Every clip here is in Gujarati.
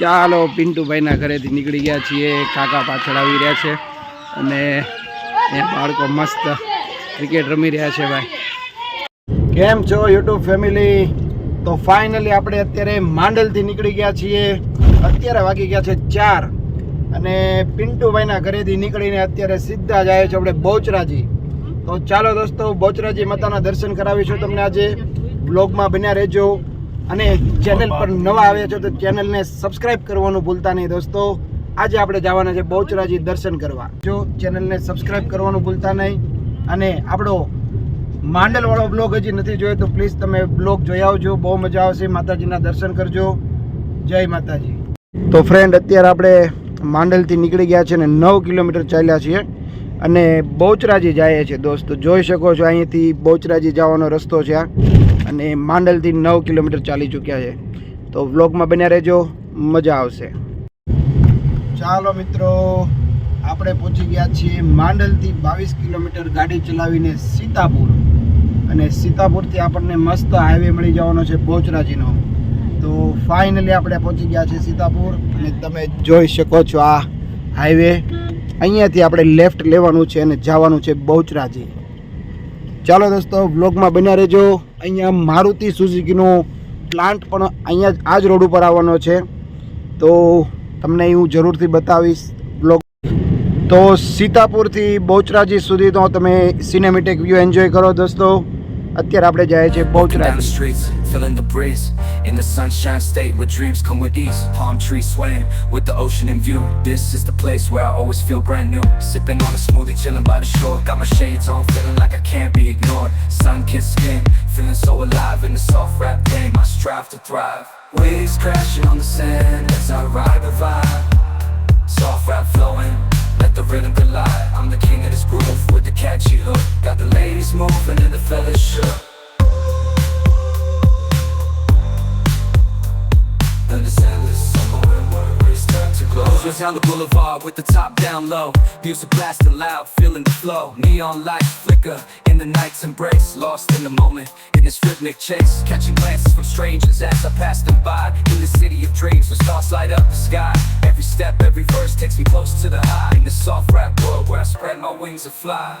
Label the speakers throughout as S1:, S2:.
S1: ચાલો, પિન્ટુભાઈના ઘરેથી નીકળી ગયા છીએ. કાકા પાછળ આવી રહ્યા છે અને અહીંયા બાળકો મસ્ત ક્રિકેટ રમી રહ્યા છે ભાઈ. કેમ છો યુટ્યુબ ફેમિલી? તો ફાઇનલી આપણે અત્યારે માંડલથી નીકળી ગયા છીએ. અત્યારે વાગી ગયા છે ચાર અને પિન્ટુભાઈના ઘરેથી નીકળીને અત્યારે સીધા જ આવે છે આપણે બહુચરાજી. તો ચાલો દોસ્તો, બહુચરાજી માતાના દર્શન કરાવીશું તમને આજે. બ્લોગમાં બન્યા રહેજો. અને ચેનલ પર નવા આવ્યા છો તો ચેનલને સબસ્ક્રાઇબ કરવાનું ભૂલતા નહીં દોસ્તો. આજે આપણે જવાના છે બહુચરાજી દર્શન કરવા. જો ચેનલને સબસ્ક્રાઇબ કરવાનું ભૂલતા નહીં અને આપણો માંડલવાળો બ્લોગ હજી નથી જોયો તો પ્લીઝ તમે બ્લોગ જોઈ આવજો. બહુ મજા આવશે. માતાજીના દર્શન કરજો. જય માતાજી. તો ફ્રેન્ડ અત્યારે આપણે માંડલથી નીકળી ગયા છે ને નવ કિલોમીટર ચાલ્યા છીએ અને બહુચરાજી જઈએ છીએ દોસ્તો. જોઈ શકો છો અહીંયાથી બહુચરાજી જવાનો રસ્તો છે આ. અને માંડલથી નવ કિલોમીટર ચાલી ચૂક્યા છે. તો વ્લોગમાં બન્યા રહેજો. મજા આવશે. ચાલો મિત્રો, આપણે પહોંચી ગયા છીએ માંડલથી બાવીસ કિલોમીટર ગાડી ચલાવીને સીતાપુર. અને સીતાપુરથી આપણને મસ્ત હાઈવે મળી જવાનો છે બહુચરાજીનો. તો ફાઇનલી આપણે પહોંચી ગયા છીએ સીતાપુર અને તમે જોઈ શકો છો આ હાઈવે અહીંયાથી આપણે લેફ્ટ લેવાનું છે અને જવાનું છે બહુચરાજી. ચાલો દોસ્તો વ્લોગમાં બન્યા રહેજો. અહીંયા મારુતિ સુઝુકીનો પ્લાન્ટ પણ અહીંયા આ જ રોડ ઉપર આવવાનો છે. તો તમને હું જરૂરથી બતાવીશ બ્લોગ તો સીતાપુરથી બહુચરાજી સુધી તો તમે સિનેમેટિક વ્યૂ એન્જોય કરો દોસ્તો. અત્યારે આપણે જઈએ છીએ
S2: down the
S1: Bahucharaji
S2: streets, feeling the breeze. In the sunshine state where dreams come with ease. Palm trees swaying with the ocean in view. This is the place where I always feel brand new. Sipping on a smoothie, chilling by the shore. Got my shades on, feeling like I can't be ignored. Sun kissed skin, feeling so alive in the soft rap game. I strive to thrive. Waves crashing on the sand as I ride the vibe. Rhythm collide. I'm the king of this groove with the catchy hook. Got the ladies moving and the fellas shook. Just down the boulevard with the top down low. Music blasting loud, feeling the flow. Neon lights flicker in the night's embrace. Lost in the moment in this rhythmic chase. Catching glances from strangers as I pass them by. In the city of dreams where stars light up the sky. Takes me close to the high. In the soft rap world where I spread my wings and fly.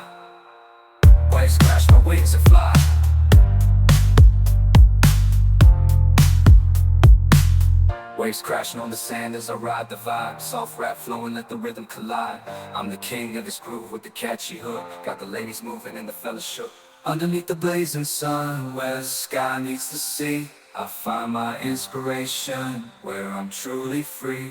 S2: Waves crash my wings and fly. Waves crashing on the sand as I ride the vibe. Soft rap flowing, let the rhythm collide. I'm the king of this groove with the catchy hook. Got the ladies moving and the fellas shook. Underneath the blazing sun, where the sky meets the sea, I find my inspiration where I'm truly free.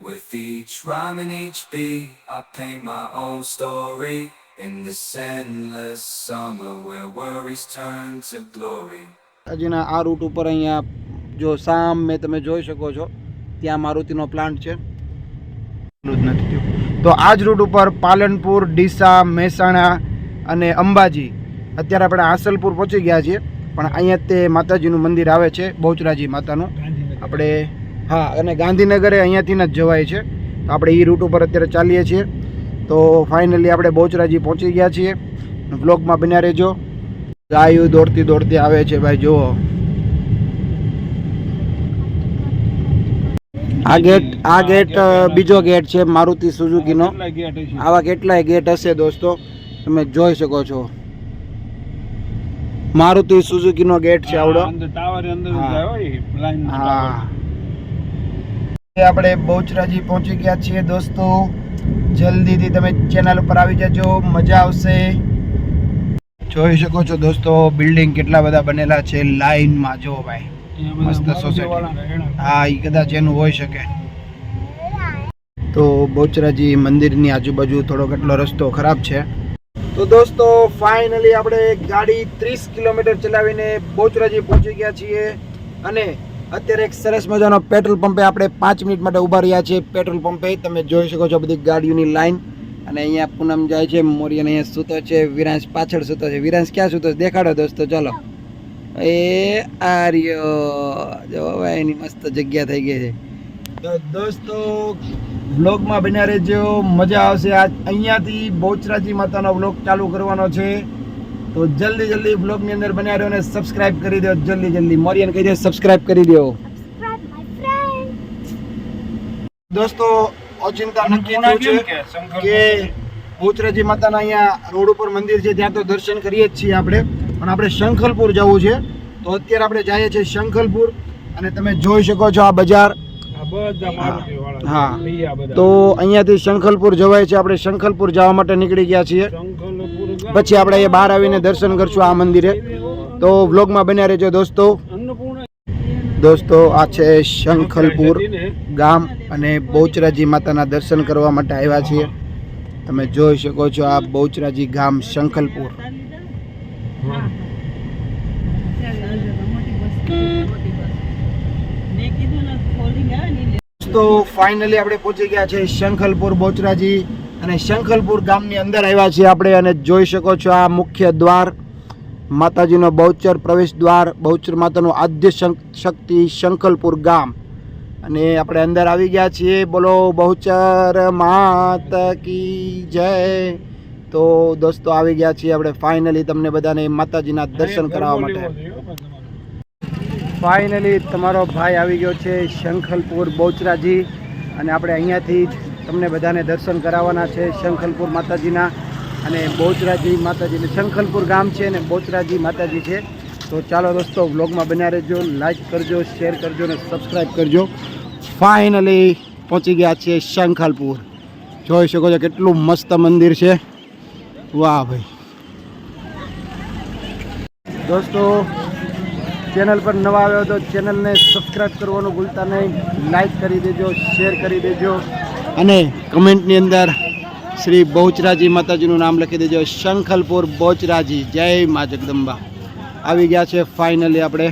S2: With each rhyme and each beat, I paint my own story. In this endless summer where worries turn to glory.
S1: હજીના આ રૂટ ઉપર અહીંયા જો સામે તમે જોઈ શકો છો ત્યાં મારુતિનો પ્લાન્ટ છે તો આ જ રૂટ ઉપર પાલનપુર ડીસા મહેસાણા અને અંબાજી અત્યારે આપણે આસલપુર પહોંચી ગયા છીએ પણ અહીંયા તે માતાજીનું મંદિર આવે છે બહુચરાજી માતાનું આપણે હા અને ગાંધીનગરે અહીંયાથી જ જવાય છે. તો આપણે એ રૂટ ઉપર અત્યારે ચાલીએ છીએ. તો ફાઇનલી આપણે બહુચરાજી પહોંચી ગયા છીએ. બ્લોગમાં બન્યા રહેજો. ગાયું દોડતી દોડતી આવે છે ભાઈ જુઓ. આ ગેટ આ ગેટ બીજો ગેટ છે મારુતિ સુઝુકીનો. આવા કેટલાય ગેટ હશે દોસ્તો તમે જોઈ શકો છો. મારુતિ સુઝુકીનો ગેટ છે આવડો. હા. આપણે બહુચરાજી પહોંચી ગયા છીએ દોસ્તો. જલ્દીથી તમે ચેનલ ઉપર આવી જજો મજા આવશે. જોઈ શકો છો દોસ્તો બિલ્ડિંગ કેટલા બધા બનેલા છે લાઈનમાં જો ભાઈ. મસ્ત સોસાયટી હા એ કદાચ એનું હોઈ શકે. તો બહુચરાજી મંદિરની આજુબાજુ થોડો કેટલો રસ્તો ખરાબ છે. તો દોસ્તો ફાઇનલી આપણે ગાડી ત્રીસ કિલોમીટર ચલાવીને બહુચરાજી પહોંચી ગયા છીએ. અને અત્યારે એક સરસ મજાનો પેટ્રોલ પંપે આપણે પાંચ મિનિટ માટે ઊભા રહ્યા છીએ. પેટ્રોલ પંપે તમે જોઈ શકો છો બધી ગાડીઓની લાઈન. અને અહીંયા પૂનમ જાય છે મોરિયન અહીંયા સૂતો છે, વિરાંશ પાછળ સૂતો છે. વિરાંશ ક્યાં સૂતો છે? દેખાડો દોસ્તો, ચાલો. એ આર્યો. જો ભાઈ એની મસ્ત જગ્યા થઈ ગઈ છે. તો દોસ્તો, વ્લોગમાં બન્યા રહેજો. મજા આવશે. આજ અહીંયાથી બહુચરાજી માતાનો વ્લોગ ચાલુ કરવાનો છે. તો જલ્દી જલ્દી વ્લોગની અંદર બન્યા રહ્યો અને સબસ્ક્રાઇબ કરી દો. જલ્દી જલ્દી મોરિયન કહી દે સબસ્ક્રાઇબ કરી દો. દોસ્તો ઓચિંતા નક્કી થયું છે કે બહુચરાજી માતાના અહીંયા રોડ ઉપર મંદિર છે ત્યાં તો દર્શન કરીએ જ છીએ આપણે. પણ આપણે શંખલપુર જવું છે. તો અત્યારે આપણે જઈએ છીએ શંખલપુર અને તમે જોઈ શકો છો આ બજાર. હા. તો અહીંયાથી શંખલપુર જવાય છે. આપણે શંખલપુર જવા માટે નીકળી ગયા છીએ. પછી આપણે અહીંયા બહાર આવીને દર્શન કરશું આ મંદિરે. તો વ્લોગમાં બન્યા રહેજો દોસ્તો. દોસ્તો, આ છે શંખલપુર ગામ અને બહુચરાજી માતાના દર્શન કરવા માટે આવ્યા છીએ. તમે જોઈ શકો છો આ બહુચરાજી ગામ શંખલપુર. તો ફાઇનલી આપણે પહોંચી ગયા છે શંખલપુર બહુચરાજી અને શંખલપુર ગામની અંદર આવ્યા છીએ આપણે અને જોઈ શકો છો આ મુખ્ય દ્વાર માતાજીનો બહુચર પ્રવેશ દ્વાર બહુચર માતાનું આદ્ય શંક- શક્તિ શંખલપુર ગામ. અને આપણે અંદર આવી ગયા છીએ. બોલો બહુચર માત કી જય. તો દોસ્તો આવી ગયા છીએ આપણે ફાઇનલી તમને બધાને માતાજીના દર્શન કરાવવા માટે. ફાઇનલી તમારો ભાઈ આવી ગયો છે શંખલપુર બહુચરાજી. અને આપણે અહીંયાથી તમને બધાને દર્શન કરાવવાના છે શંખલપુર માતાજીના અને બહુચરાજી માતાજી એટલે શંખલપુર ગામ છે અને બહુચરાજી માતાજી છે. તો ચાલો દોસ્તો, વ્લોગમાં બન્યા રહેજો લાઇક કરજો શેર કરજો અને સબસ્ક્રાઈબ કરજો. ફાઇનલી પહોંચી ગયા છીએ શંખલપુર. જોઈ શકો છો કેટલું મસ્ત મંદિર છે. વાહ ભાઈ. દોસ્તો, ચેનલ પર નવા આવ્યો તો ચેનલને સબસ્ક્રાઈબ કરવાનું ભૂલતા નહીં. લાઇક કરી દેજો શેર કરી દેજો. અને કમેન્ટની અંદર શ્રી બહુચરાજી માતાજીનું નામ લખી દેજો, શંખલપુર બહુચરાજી. જય મા જગદંબા. આવી ગયા છે ફાઇનલી આપણે.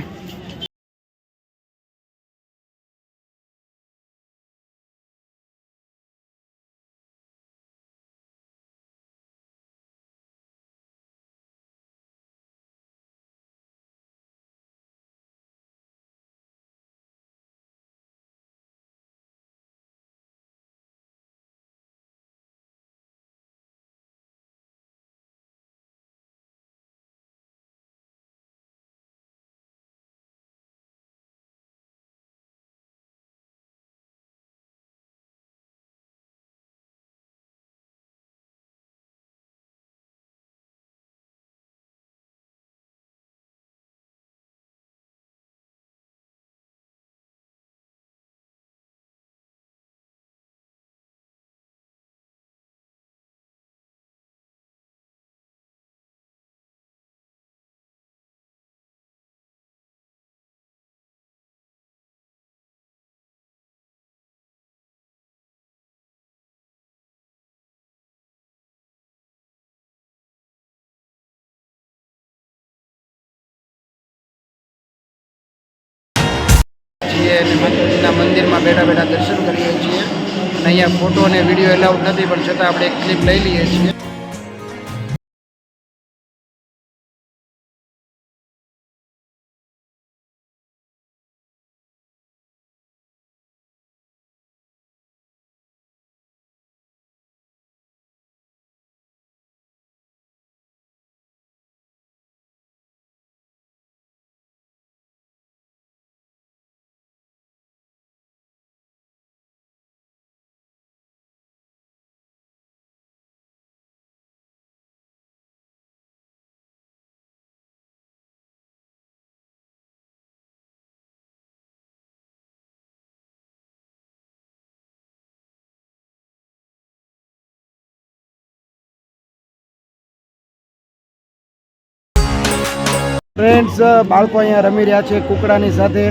S1: છીએ. અને મંદિરના મંદિરમાં બેઠા બેઠા દર્શન કરીએ છીએ. અને અહીંયા ફોટો અને વીડિયો એલાઉડ નથી, પણ છતાં આપણે એક ક્લિપ લઈ લઈએ છીએ. ફ્રેન્ડ્સ બાળકો અહીંયા રમી રહ્યા છે કુકડાની સાથે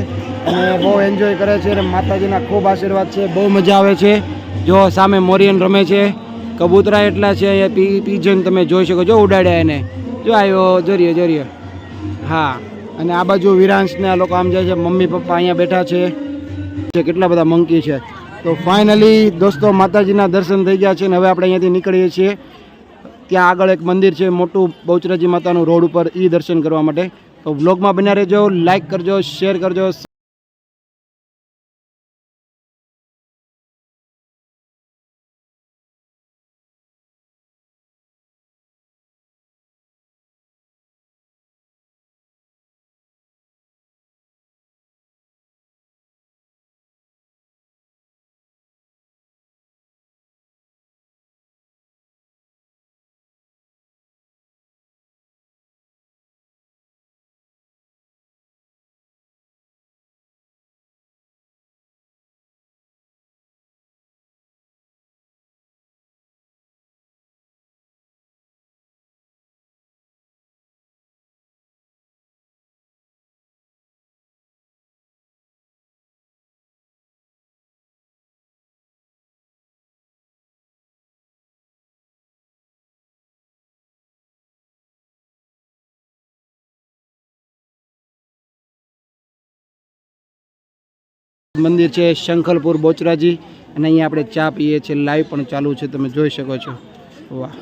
S1: અને બહુ એન્જોય કરે છે અને માતાજીના ખૂબ આશીર્વાદ છે, બહુ મજા આવે છે. જો સામે મોરિયન રમે છે, કબૂતરા એટલા છે અહીંયા પી, પીજન તમે જોઈ શકો છો, ઉડાડ્યા એને. જો આવ્યો જોરીએ જોરીએ. હા, અને આ બાજુ વિરાંશને આ લોકો આમ જાય છે, મમ્મી, પપ્પા અહીંયા બેઠા છે. કેટલા બધા મંકી છે. તો ફાઇનલી દોસ્તો, માતાજીના દર્શન થઈ ગયા છે અને હવે આપણે અહીંયાથી નીકળીએ છીએ. ત્યાં આગળ એક મંદિર છે, મોટું બહુચરાજી માતાનું રોડ ઉપર એ દર્શન કરવા માટે. તો વ્લોગમાં બન્યા રહેજો લાઇક કરજો શેર કરજો મંદિર છે શંખલપુર બોચરાજી અને અહીંયા આપણે ચા પીએ છીએ. લાઈવ પણ ચાલુ છે, તમે જોઈ શકો છો. વાહ.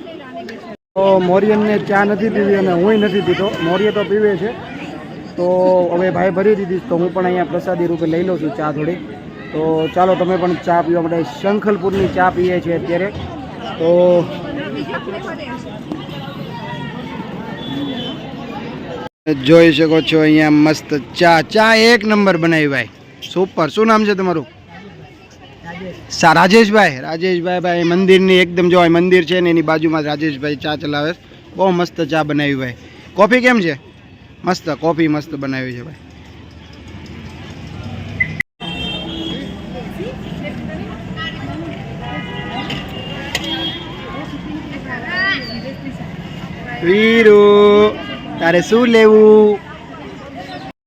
S1: તો મોરિયનને ચા નથી પીવી અને હું નથી પીતો. મોરિય તો પીવે છે. તો હવે ભાઈ ભરી દીધી તો હું પણ અહીંયા પ્રસાદી રૂપે લઈ લઉં છું ચા થોડી. તો ચાલો, તમે પણ ચા પીવા માટે શંખલપુરની ચા પીએ છીએ અત્યારે. તો જોઈ શકો છો, અહીંયા મસ્ત ચા. ચા એક નંબર બનાવી ભાઈ. સુપર શું નામ છે તમારું? સા રાજેશભાઈ રાજેશભાઈ ભાઈ મંદિરની એકદમ જો મંદિર છે ને એની બાજુમાં રાજેશભાઈ ચા ચલાવે બહુ મસ્ત ચા બનાવી ભાઈ. કોફી કેમ છે? મસ્ત, કોફી મસ્ત બનાવી છે ભાઈ. વીરુ, તારે શું લેવું?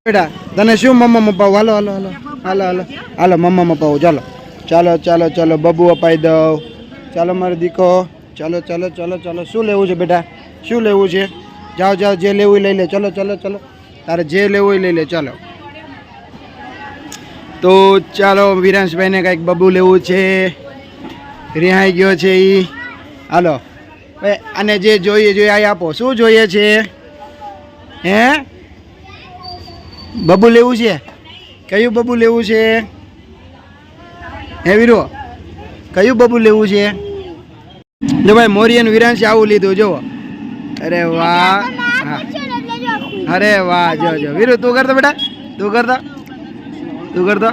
S1: બેટા, તને શું મમ્મા મપાવું હાલો હાલો હાલો. હાલો હાલો. હાલો, મમ્મા મપાવું ચાલો. ચાલો ચાલો ચાલો. બબુ અપાઈ દઉં. ચાલો, મારો દીકો. ચાલો ચાલો ચાલો ચાલો. શું લેવું છે, બેટા? શું લેવું છે? જાઓ જાઓ. જે લેવું લઈ લે. ચાલો ચાલો ચાલો. તારે જે લેવું એ લઈ લે. ચાલો. તો ચાલો, વિરાંશભાઈને કંઈક બબુ લેવું છે. રિહાઈ ગયો છે એ હાલો. અને જે જોઈએ જોઈએ આ આપો. શું જોઈએ છે? હે? બબુ લેવું છે? કયું બબુ લેવું છે? હે વીરો કયું બબુ લેવું છે? જો ભાઈ મોરિયન વિરાંશ આવું લીધું જો અરે વાહ. અરે વાહ જો જો વીરુ તું કરતો બેટા તું કરતો. તું કરતો.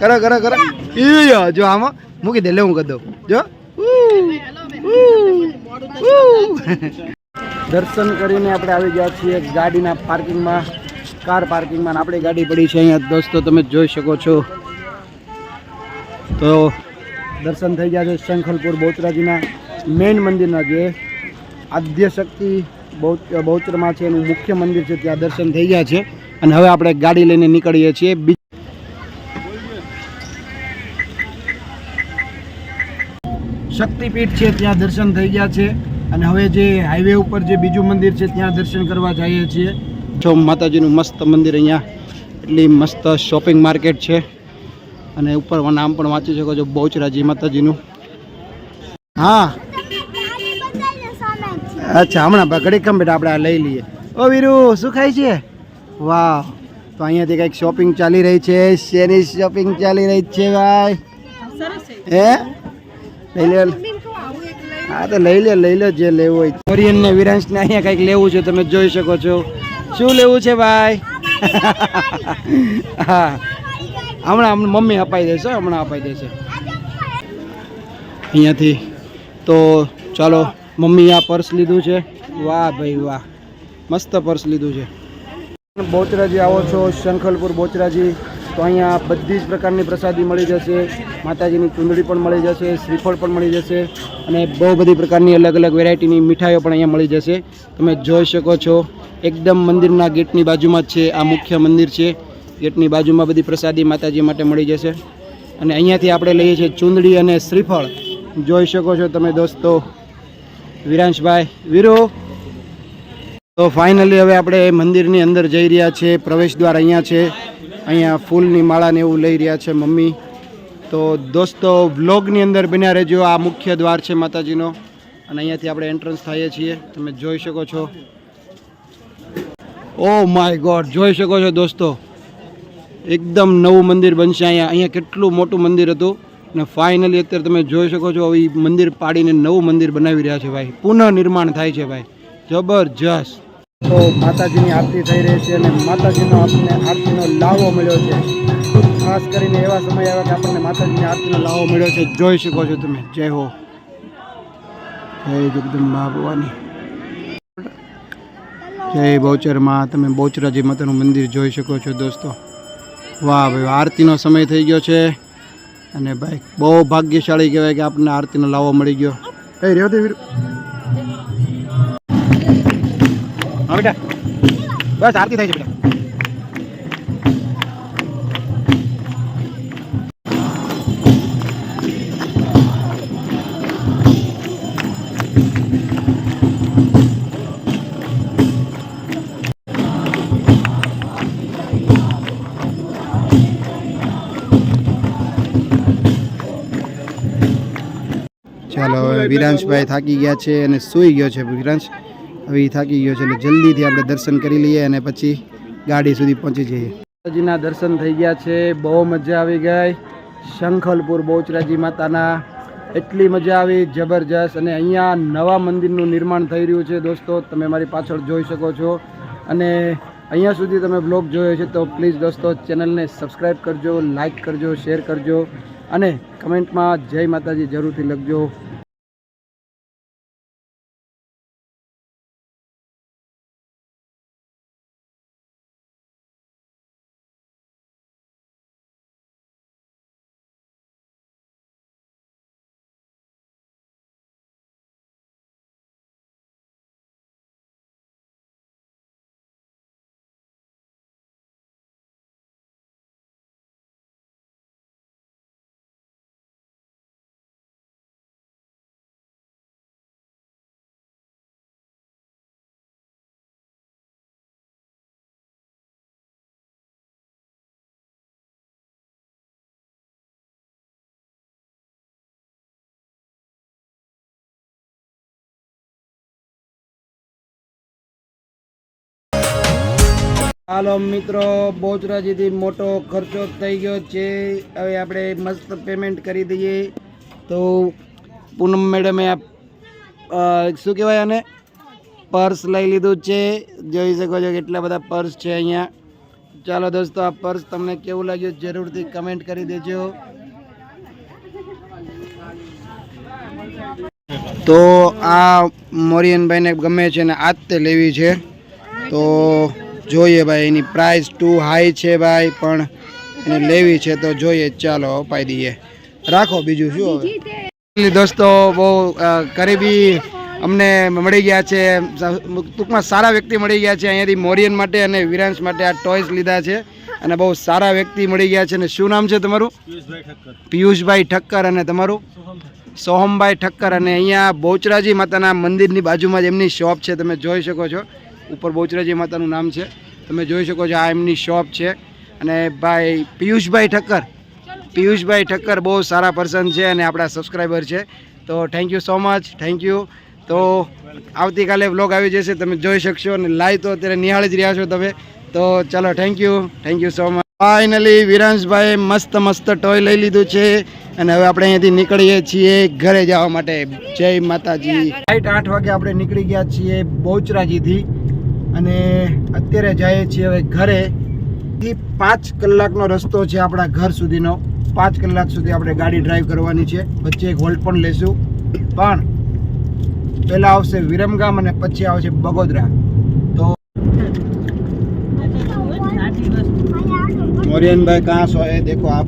S1: કરો કરો કરો. ઈયો જો આમાં મૂકી દે લે હું કરી દઉં. જો. દર્શન કરીને આપણે આવી ગયા છીએ ગાડીના પાર્કિંગમાં. કાર પાર્કિંગમાં આપણી ગાડી પડી છે અહીંયા. દોસ્તો, તમે જોઈ શકો છો. તો દર્શન થઈ ગયા છે શંખલપુર બહુચરાજીના મેઇન મંદિરના જે આદ્ય શક્તિ બહુ- બહુચરમાં છે એનું મુખ્ય મંદિર છે, ત્યાં દર્શન થઈ ગયા છે. અને હવે આપણે ગાડી લઈને નીકળીએ છીએ. શક્તિપીઠ છે, ત્યાં દર્શન થઈ ગયા છે. અને હવે જે હાઈવે ઉપર જે બીજું મંદિર છે, ત્યાં દર્શન કરવા જઈએ છીએ. જો માતાજીનું મસ્ત મંદિર અહીંયા, એટલી મસ્ત શોપિંગ માર્કેટ છે. અને ઉપર નામ પણ વાંચી શકો છો, બહુચરાજી માતાજીનું. હા. અચ્છા, હમણાં ઘડી કમ બેટા આપણે આ લઈ લઈએ. ઓ વીરુ, શું ખાય છે? વાહ તો અહીંયાથી કંઈક શોપિંગ ચાલી રહી છે, શેની શોપિંગ ચાલી રહી છે ભાઈ? હે? લઈ લે, હા, તો લઈ લે, લઈ લો, જે લેવું હોય. કોરિયન ને વિરાંશ ને અહીંયા કંઈક લેવું છે, તમે જોઈ શકો છો. શું લેવું છે ભાઈ? હા. હમણાં મમ્મી અપાઈ દેશે હમણાં અપાઈ દેશે. અહીંયાથી તો ચાલો મમ્મી આ પર્સ લીધું છે. વાહ ભાઈ વાહ. મસ્ત પર્સ લીધું છે. બોચરાજી આવો છો શંખલપુર બોચરાજી. તો અહીંયા બધી જ પ્રકારની પ્રસાદી મળી જશે, માતાજીની ચૂંદડી પણ મળી જશે, શ્રીફળ પણ મળી જશે અને બહુ બધી પ્રકારની અલગ અલગ વેરાયટીની મીઠાઈઓ પણ અહીંયા મળી જશે. તમે જોઈ શકો છો, એકદમ મંદિરના ગેટની બાજુમાં જ છે, આ મુખ્ય મંદિર છે. ગેટની બાજુમાં બધી પ્રસાદી માતાજી માટે મળી જશે. અને અહીંયાથી આપણે લઈએ છીએ ચૂંદડી અને શ્રીફળ. જોઈ શકો છો તમે દોસ્તો, વિરાંશભાઈ, વીરો. તો ફાઇનલી હવે આપણે મંદિરની અંદર જઈ રહ્યા છે, પ્રવેશ દ્વાર અહીંયા છે. અહીંયા ફૂલની માળાને એવું લઈ રહ્યા છે મમ્મી. તો દોસ્તો, વ્લોગની અંદર બન્યા રહેજો. આ મુખ્ય દ્વાર છે માતાજીનો. અને અહીંયાથી આપણે એન્ટ્રન્સ થઈએ છીએ. તમે જોઈ શકો છો. ઓ માય ગોડ જોઈ શકો છો દોસ્તો. એકદમ નવું મંદિર બનશે અહીંયા. અહીંયા કેટલું મોટું મંદિર હતું. અને ફાઇનલી અત્યારે તમે જોઈ શકો છો હવે મંદિર પાડીને નવું મંદિર બનાવી રહ્યા છે ભાઈ. પુનઃ નિર્માણ થાય છે ભાઈ. જબરજસ્ત. તો માતાજીની આરતી થઈ રહી છે અને માતાજીનો આપણને આરતીનો લાવો મળ્યો છે. ખાસ કરીને એવા સમય આવ્યા કે આપણને માતાજીની આરતીનો લાવો મળ્યો છે. જોઈ શકો છો તમે. જય હો. જય જગદંબા ભવાની. જય બહુચરમાં તમે બહુચરાજી માતાનું મંદિર જોઈ શકો છો દોસ્તો. વાહ ભાઈ, આરતીનો સમય થઈ ગયો છે. અને ભાઈ, બહુ ભાગ્યશાળી કહેવાય કે આપણને આરતીનો લાવો મળી ગયો. કઈ રહ્યો હા બેટા બસ, આરતી થઈ છે બેટા. ચાલો વિરાંશભાઈ થાકી ગયા છે અને સૂઈ ગયો છે વિરાંશ. હવે થાકી ગયો છે એટલે જલ્દીથી આપણે દર્શન કરી લઈએ અને પછી ગાડી સુધી પહોંચી જઈએ. માતાજીના દર્શન થઈ ગયા છે, બહુ મજા આવી ગઈ. શંખલપુર બહુચરાજી માતાના એટલી મજા આવી, જબરજસ્ત. અને અહીંયા નવા મંદિરનું નિર્માણ થઈ રહ્યું છે દોસ્તો, તમે મારી પાછળ જોઈ શકો છો. અને અહીંયા સુધી તમે બ્લોગ જોયો છે તો પ્લીઝ દોસ્તો ચેનલને સબસ્ક્રાઈબ કરજો લાઇક કરજો શેર કરજો. અને કમેન્ટમાં જય માતાજી જરૂરથી લખજો. હાલો મિત્રો બોચરાજીથી મોટો ખર્ચો થઈ ગયો છે. હવે આપણે મસ્ત પેમેન્ટ કરી દઈએ. તો પૂનમ મેડમે આ શું કહેવાય આને? પર્સ લઈ લીધું છે. જોઈ શકો છો કેટલા બધા પર્સ છે અહીંયા. ચાલો દોસ્તો, આ પર્સ તમને કેવું લાગ્યું જરૂરથી કમેન્ટ કરી દેજો. તો આ મોરિયનભાઈને ગમે છે ને આજ તે લેવી છે. તો જોઈએ ભાઈ, એની પ્રાઇસ ટુ હાઈ છે ભાઈ, પણ એને લેવી છે તો જોઈએ. ચાલો, અપાઈ દઈએ. રાખો બીજું શું દોસ્તો, બહુ કરીબી અમને મળી ગયા છે. ટૂંકમાં સારા વ્યક્તિ મળી ગયા છે. અહીંયાથી મોરિયન માટે અને વિરાંશ માટે આ ટોયસ લીધા છે. અને બહુ સારા વ્યક્તિ મળી ગયા છે. અને શું નામ છે તમારું? પિયુષભાઈ ઠક્કર અને તમારું? સોહમભાઈ ઠક્કર. અને અહીંયા બહુચરાજી માતાના મંદિરની બાજુમાં જ એમની શોપ છે. તમે જોઈ શકો છો. ઉપર બહુચરાજી માતાનું નામ છે. તમે જોઈ શકો છો આ એમની શોપ છે. અને ભાઈ પિયુષભાઈ ઠક્કર. પિયુષભાઈ ઠક્કર બહુ સારા પર્સન છે અને આપણા સબસ્ક્રાઈબર છે. તો thank you so much thank you તો આવતીકાલે વ્લોગ આવી જશે, તમે જોઈ શકશો અને લાઈવ તો અત્યારે નિહાળી જ રહ્યા છો તમે. તો ચાલો thank you thank you so much finally વિરાંશભાઈ મસ્ત મસ્ત ટોય લઈ લીધું છે. અને હવે આપણે અહીંયાથી નીકળીએ છીએ ઘરે જવા માટે. જય માતાજી. રાઈટ આઠ વાગે આપણે નીકળી ગયા છીએ બહુચરાજીથી. અને અત્યારે જઈએ છીએ હવે ઘરે. એ પાંચ કલાકનો રસ્તો છે આપણા ઘર સુધીનો. પાંચ કલાક સુધી આપણે ગાડી ડ્રાઈવ કરવાની છે. વચ્ચે એક હોલ્ટ પણ લેશું. પણ પહેલાં આવશે વિરમગામ અને પછી આવશે બગોદરા. તો મોરિયનભાઈ, કાં સો એ દેખો આપ.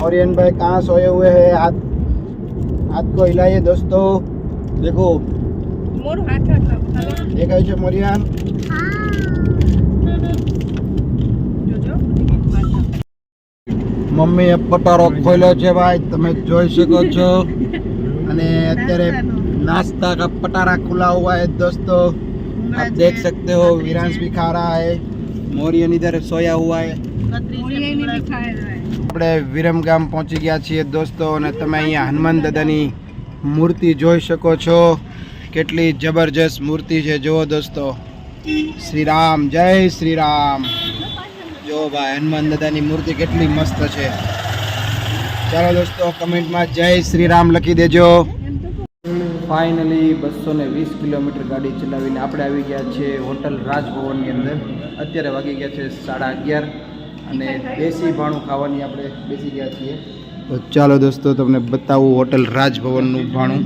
S1: मौर्यन भाई कहाँ सोए हुए हैं हाथ हाथ को हिलाइए दोस्तों देखो દેખાય છે મોરિયાન મમ્મીએ પટારો ખોલ્યો છે ભાઈ તમે જોઈ શકો છો અને અત્યારે नाश्ता का पटारा खुला हुआ है दोस्तों आप देख सकते हो विरांश भी खा रहा है मोरियन इधर सोया हुआ है આપણે વિરમગામ પહોંચી ગયા છીએ દોસ્તો અને તમે અહીંયા હનુમાન દાદાની મૂર્તિ જોઈ શકો છો. કેટલી જબરજસ્ત મૂર્તિ છે. જુઓ દોસ્તો. શ્રી રામ જય શ્રી રામ. જો ભાઈ હનુમાન દાદાની મૂર્તિ કેટલી મસ્ત છે. ચાલો દોસ્તો કમેન્ટમાં જય શ્રી રામ લખી દેજો. ફાઇનલી બસો ને વીસ કિલોમીટર ગાડી ચલાવીને આપણે આવી ગયા છીએ હોટલ રાજભવનની અંદર. અત્યારે વાગી ગયા છે સાડા અગિયાર. અને દેશી ભાણું ખાવાની આપણે બેસી ગયા છીએ. તો ચાલો દોસ્તો તમને બતાવું હોટલ રાજભવનનું ભાણું.